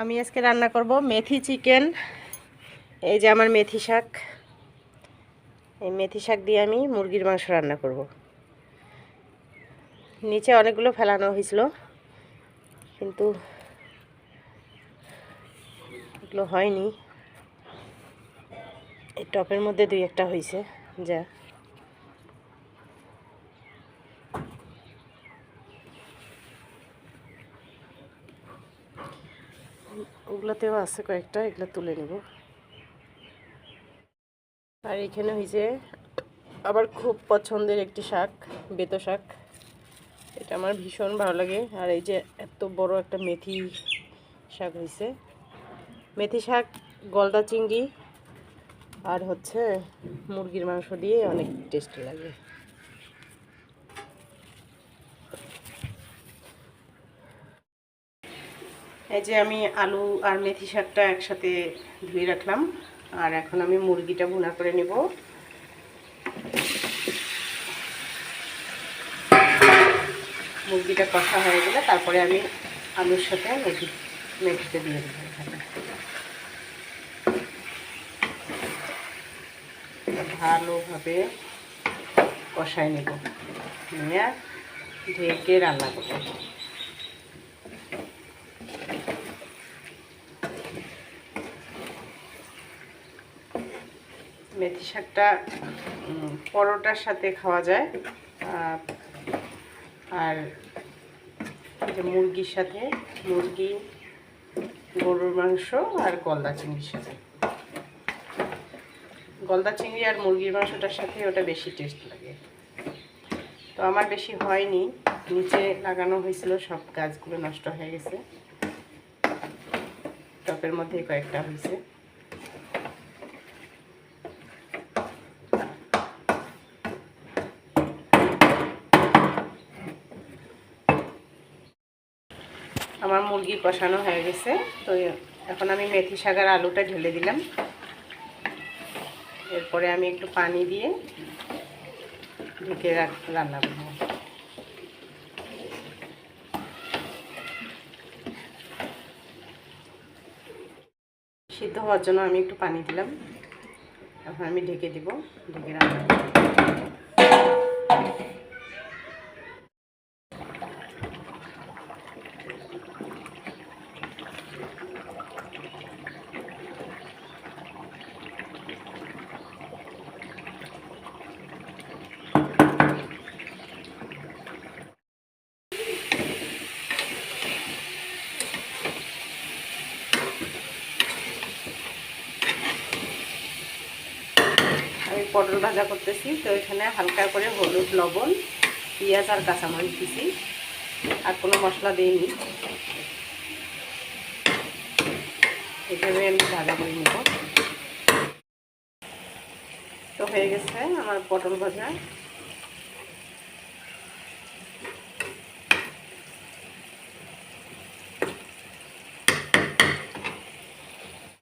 আমি আজকে রান্না করব মেথি চিকেন। এই যে আমার মেথি শাক। এই মেথি শাক দিয়ে আমি মুরগির মাংস রান্না করব। নিচে অনেকগুলো ফেলানো হয়েছিল। কিন্তু এগুলো হয়নি। এই টপের মধ্যে দুই একটা হয়েছে। যা। ওগুলোতেও আছে কয়েকটা, এগুলো তুলে নেব। আর এখানে হয়েছে আবার খুব পছন্দের একটি শাক, বেতো শাক। এটা আমার ভীষণ ভালো লাগে। আর এই যে এত বড় একটা মেথি শাক হয়েছে মেথি শাক, গলদা চিংড়ি আর হচ্ছে মুরগির মাংস দিয়ে অনেক টেস্টি লাগে। এই যে আমি আলু আর মেথি শাকটা একসাথে ধুয়ে রাখলাম, আর এখন আমি মুরগিটা ভুনা করে নেব। মুরগিটা কষা হয়ে গেলে তারপরে আমি আলুর সাথে মেথি মেথিতে দিয়ে দেবো ভালোভাবে কষায় নেব। নিয়ে ঢেকে রান্না করব। মেথি শাকটা পরোটার সাথে খাওয়া যায়। আর যে মুরগির সাথে, মুরগি, গরুর মাংস আর গলদা চিংড়ির সাথে। গলদা চিংড়ি আর মুরগির মাংসটার সাথে ওটা বেশি টেস্ট লাগে। তো আমার বেশি হয়নি, নিচে লাগানো হয়েছিল, সব গাছগুলো নষ্ট হয়ে গেছে। টপের মধ্যে কয়েকটা হয়েছে। আমার মুরগি কষানো হয়ে গেছে। তো এখন আমি মেথি শাকের আলুটা ঢেলে দিলাম। এরপরে আমি একটু পানি দিয়ে ঢেকে রান্না করব। সিদ্ধ হওয়ার জন্য আমি একটু পানি দিলাম। এখন আমি ঢেকে দিব। ঢেকে রান্না। পটল ভাজা করতেছি, তো এখানে হালকা করে হলুদ, লবণ, পেঁয়াজ আর কাঁচামরিচ দিছি। আর কোনো মশলা দিইনি। এভাবে আমি ভাজা করে নেব। তো হয়ে গেছে আমার পটল ভাজা।